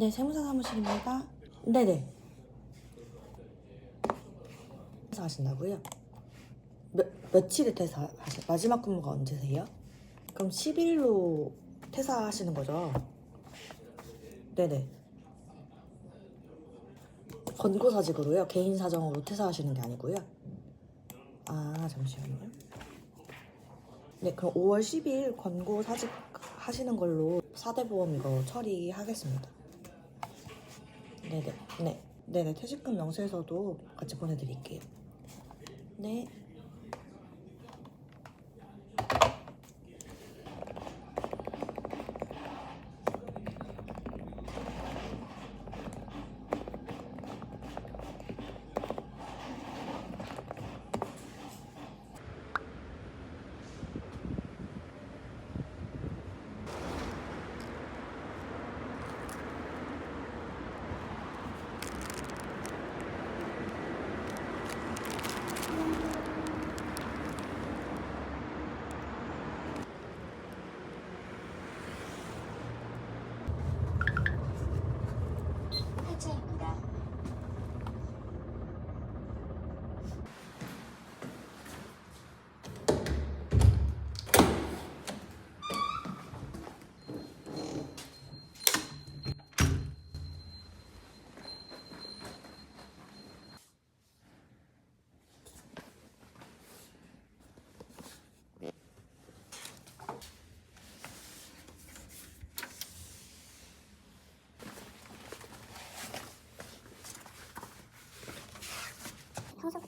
네, 세무사 사무실입니다. 네네. 퇴사하신다고요? 몇, 며칠에 퇴사 하시, 마지막 근무가 언제세요? 그럼 10일로 퇴사하시는 거죠? 네네. 권고사직으로요? 개인 사정으로 퇴사하시는 게 아니고요? 아, 잠시만요. 네, 그럼 5월 10일 권고사직 하시는 걸로 4대 보험 이거 처리하겠습니다. 네네. 네. 네네. 퇴직금 영수에서도 같이 보내드릴게요. 네.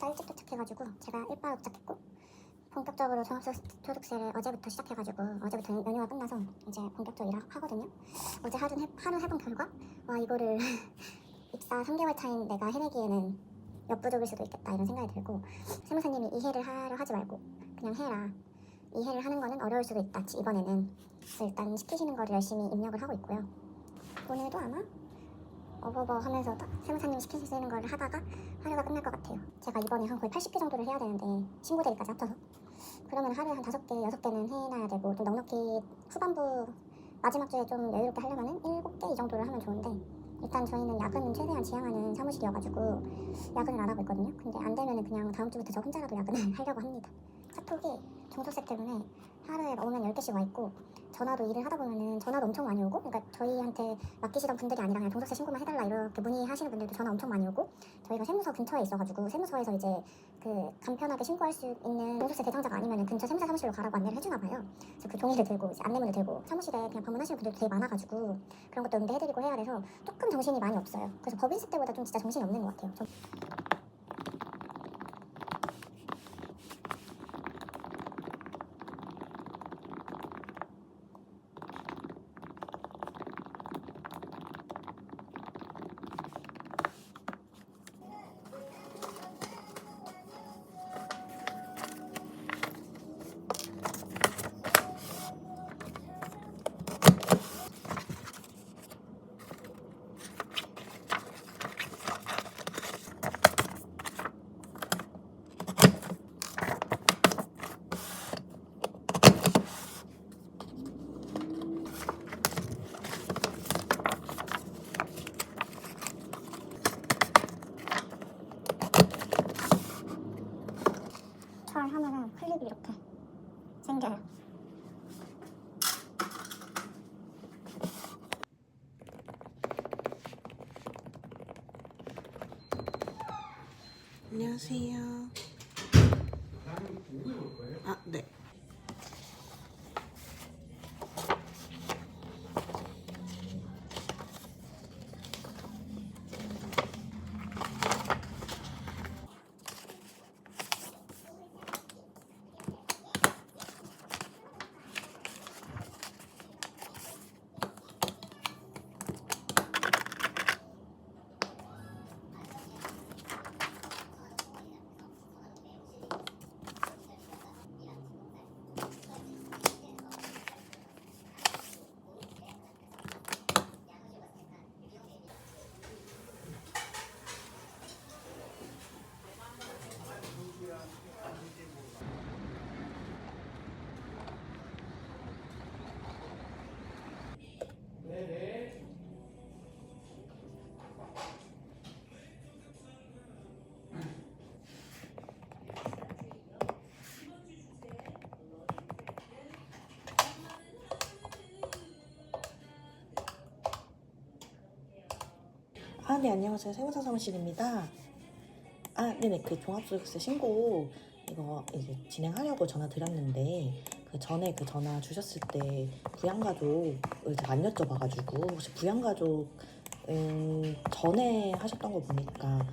평소보다 일찍 도착해가지고 제가 일바로 도착했고 본격적으로 종합소득세를 어제부터 시작해가지고 어제부터 연휴가 끝나서 이제 본격적으로 일하거든요. 어제 하루, 해본 결과 와 이거를 입사 3개월 차인 내가 해내기에는 엿부족일 수도 있겠다 이런 생각이 들고 세무사님이 이해를 하려 하지 말고 그냥 해라 이해를 하는 거는 어려울 수도 있다 이번에는 그래서 일단 시키시는 거를 열심히 입력을 하고 있고요. 오늘도 아마 어버버 하면서 딱 세무사님이 시키시는 걸 하다가 하루가 끝날 것 같아요. 제가 이번에 한 거의 80개 정도를 해야 되는데 신고 대리까지 합쳐서 그러면 하루에 한 5개, 6개는 해놔야 되고 좀 넉넉히 후반부 마지막 주에 좀 여유롭게 하려면은 7개 이 정도를 하면 좋은데 일단 저희는 야근은 최대한 지향하는 사무실이어가지고 야근을 안 하고 있거든요. 근데 안 되면은 그냥 다음 주부터 저 혼자라도 야근을 하려고 합니다. 카톡이 종소세 때문에 하루에 오면 10개씩 와 있고 전화도 일을 하다 보면은 전화도 엄청 많이 오고 그러니까 저희한테 맡기시던 분들이 아니라 그냥 종소세 신고만 해달라 이렇게 문의하시는 분들도 전화 엄청 많이 오고 저희가 세무서 근처에 있어가지고 세무서에서 이제 그 간편하게 신고할 수 있는 종소세 대상자가 아니면은 근처 세무사 사무실로 가라고 안내를 해주나 봐요. 그래서 그 종이를 들고 이제 안내문을 들고 사무실에 그냥 방문하시는 분들도 되게 많아가지고 그런 것도 응대해드리고 해야 돼서 조금 정신이 많이 없어요. 그래서 법인세 때보다 좀 진짜 정신이 없는 것 같아요. 좀 잘 하면은 클립이 이렇게 생겨요. 아, 네, 안녕하세요. 세무사 사무실입니다. 아, 네네. 그 종합소득세 신고 이거 이제 진행하려고 전화 드렸는데 그 전에 그 전화 주셨을 때 부양가족을 제가 안 여쭤봐가지고 혹시 부양가족 음, 전에 하셨던 거 보니까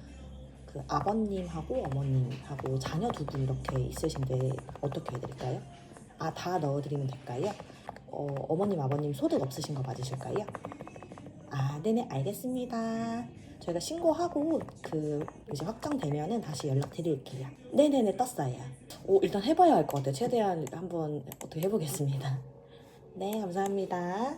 그 아버님하고 어머님하고 자녀 두 분 이렇게 있으신데 어떻게 해드릴까요? 아, 다 넣어드리면 될까요? 어, 어머님, 아버님 소득 없으신 거 맞으실까요? 아, 네네, 알겠습니다. 저희가 신고하고 그 이제 확정되면은 다시 연락드릴게요. 네네네, 떴어요. 오, 일단 해봐야 할 것 같아요. 최대한 한번 어떻게 해보겠습니다. 네, 감사합니다.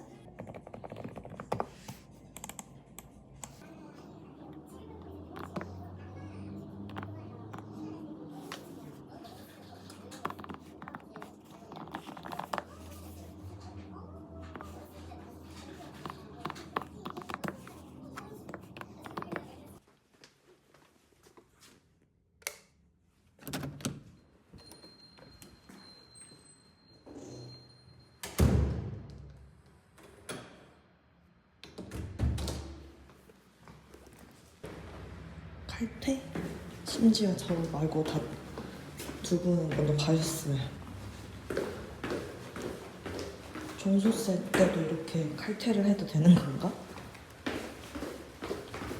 칼퇴? 심지어 저 말고 다 두 분은 먼저 가셨어요. 종소 세 때도 이렇게 칼퇴를 해도 되는 건가?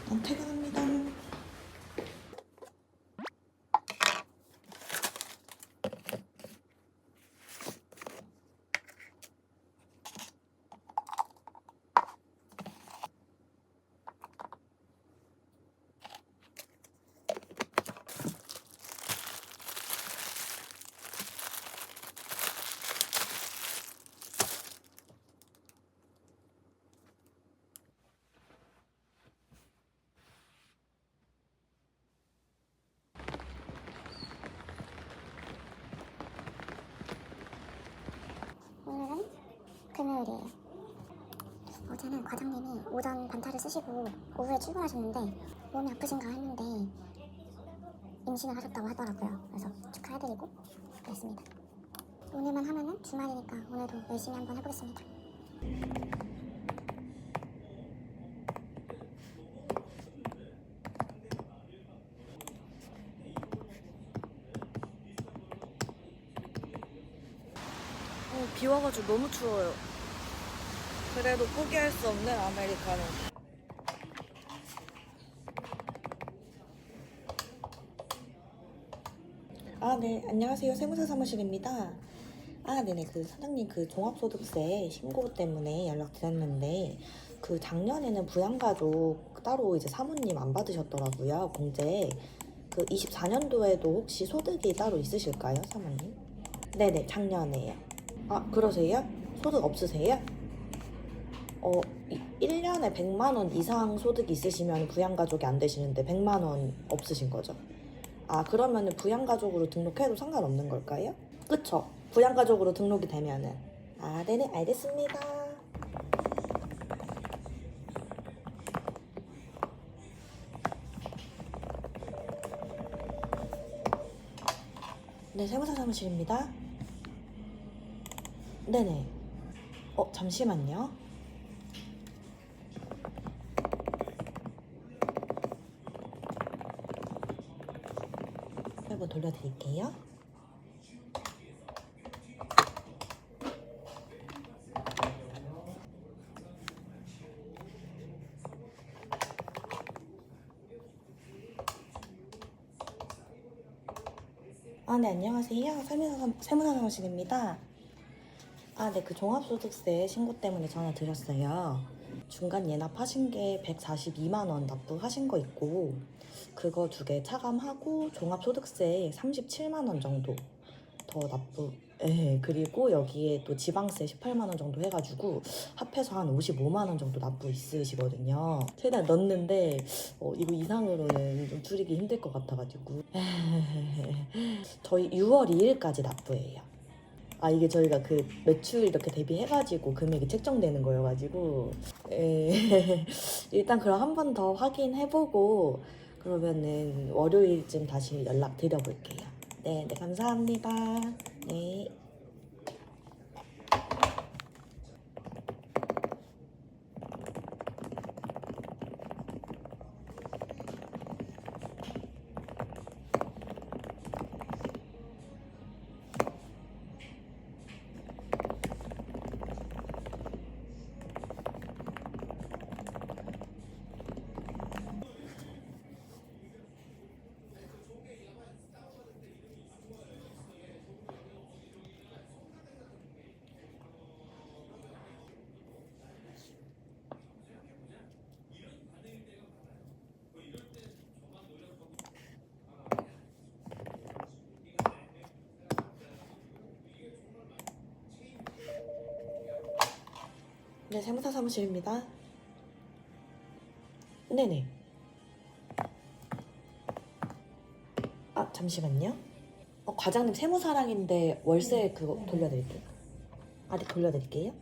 난 퇴근합니다. 오늘은 금요일이에요. 어제는 과장님이 오전 반차를 쓰시고 오후에 출근하셨는데 몸이 아프신가 했는데 임신을 하셨다고 하더라고요. 그래서 축하해드리고 그랬습니다. 오늘만 하면은 주말이니까 오늘도 열심히 한번 해보겠습니다. 어, 비 와가지고 너무 추워요. 그래도 포기할 수 없는 아메리카노. 아, 네. 안녕하세요. 세무사 사무실입니다. 아, 네네. 그 사장님 그 종합소득세 신고 때문에 연락드렸는데 그 작년에는 부양가족 따로 이제 사모님 안 받으셨더라고요. 공제. 그 24년도에도 혹시 소득이 따로 있으실까요, 사모님? 네네. 작년에요. 아, 그러세요? 소득 없으세요? 어, 이- 1년에 100만 원 이상 소득이 있으시면 부양가족이 안 되시는데 100만 원 없으신 거죠? 아, 그러면 부양가족으로 등록해도 상관없는 걸까요? 그쵸? 부양가족으로 등록이 되면은. 아, 네네, 알겠습니다. 네, 세무사 사무실입니다. 네네. 어, 잠시만요. 한번 돌려드릴게요. 아, 네, 안녕하세요. 세무사, 세무사 사무실입니다. 아, 네, 그 종합소득세 신고 때문에 전화 드렸어요. 중간 예납하신 게 142만 원 납부하신 거 있고, 그거 두 개 차감하고 종합소득세 37만 원 정도 더 납부. 예, 그리고 여기에 또 지방세 18만 원 정도 해가지고 합해서 한 55만 원 정도 납부 있으시거든요. 최대한 넣는데 어, 이거 이상으로는 좀 줄이기 힘들 것 같아가지고 저희 6월 2일까지 납부해요. 아 이게 저희가 그 매출 이렇게 대비해가지고 금액이 책정되는 거여가지고 에, 일단 그럼 한 번 더 확인해보고 그러면은 월요일쯤 다시 연락 드려볼게요. 네, 네 감사합니다. 네. 네, 세무사 사무실입니다. 네네. 아, 잠시만요. 어, 과장님 세무사랑인데 월세 그거 돌려드릴게요. 아, 네, 돌려드릴게요.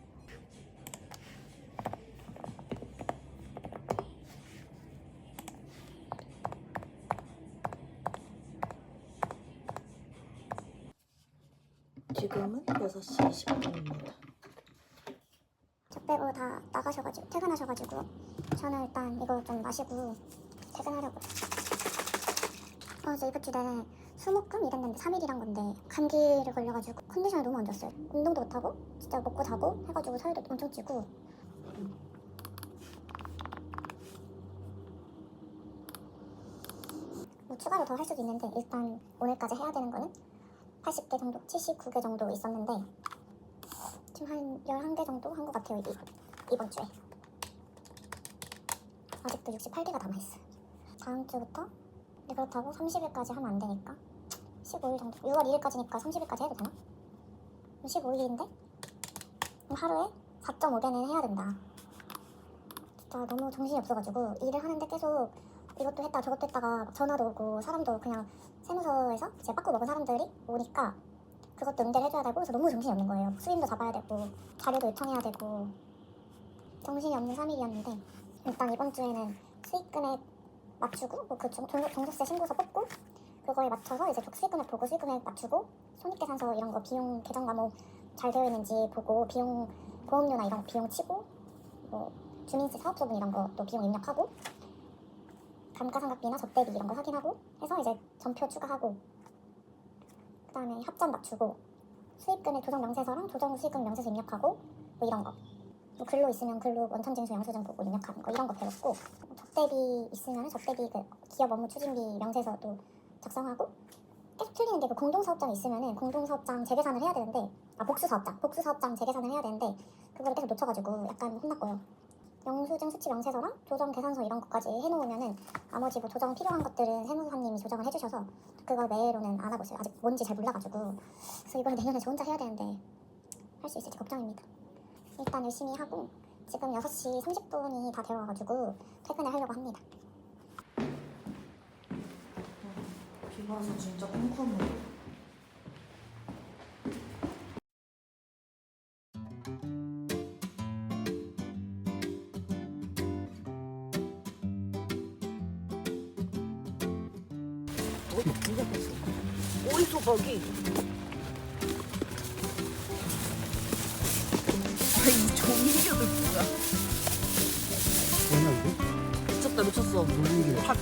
지금은 6시 10분입니다. 저 빼고 다 나가셔가지고 퇴근하셔가지고 저는 일단 이거 좀 마시고 퇴근하려고 어제 내내 수목금 일했는데 3일이란 건데 감기를 걸려가지고 컨디션이 너무 안 좋았어요. 운동도 못하고 진짜 먹고 자고 해가지고 살도 엄청 찌고. 뭐 추가로 더 할 수도 있는데 일단 오늘까지 해야 되는 거는 80개 정도, 79개 정도 있었는데 지금 한 11개 정도 한 것 같아요, 이, 이번 주에. 아직도 68개가 남아있어요. 다음 주부터? 근데 그렇다고 30일까지 하면 안 되니까 15일 정도. 6월 2일까지니까 30일까지 해도 되나? 15일인데? 하루에 4.5개는 해야 된다. 진짜 너무 정신이 없어가지고 일을 하는데 계속 이것도 했다 저것도 했다가 전화도 오고 사람도 그냥 세무서에서 제 빠꾸 먹은 사람들이 오니까 그것도 응대를 해줘야 되고 그래서 너무 정신이 없는 거예요. 수임도 잡아야 되고 자료도 요청해야 되고 정신이 없는 3일이었는데 일단 이번 주에는 수익 금액 맞추고 뭐그 종속세 신고서 뽑고 그거에 맞춰서 이제 수익 금액 보고 수익 금액 맞추고 손익계산서 이런 거 비용 계정 과목 잘 되어 있는지 보고 비용 보험료나 이런 거 비용 치고 뭐 주민세 사업소분 이런 것도 비용 입력하고 감가상각비나 접대비 이런 거 확인하고 해서 이제 전표 추가하고 그 다음에 합점 맞추고 수익금의 조정 명세서랑 조정 수익금 명세서 입력하고 뭐 이런 거. 뭐 근로 있으면 근로 원천 징수 영수증 보고 입력하는 거 이런 거 배웠고 접대비 있으면 접대비 그 기업 업무 추진비 명세서도 작성하고 계속 틀리는 게 그 공동사업장 있으면은 공동사업장 재계산을 해야 되는데 아 복수사업장 복수사업장 재계산을 해야 되는데 그거를 계속 놓쳐가지고 약간 혼났고요. 영수증 수치 명세서랑 조정 계산서 이런 것까지 해놓으면은 나머지 뭐 조정 필요한 것들은 세무사님이 조정을 해주셔서 그거 외로는 안 하고 있어요. 아직 뭔지 잘 몰라가지고 그래서 이번에 내년에 저 혼자 해야 되는데 할 수 있을지 걱정입니다. 일단 열심히 하고 지금 6시 30분이 다 되어가지고 퇴근을 하려고 합니다. 비가 와서 진짜 봤어? 어디서 거기? 일이야? 다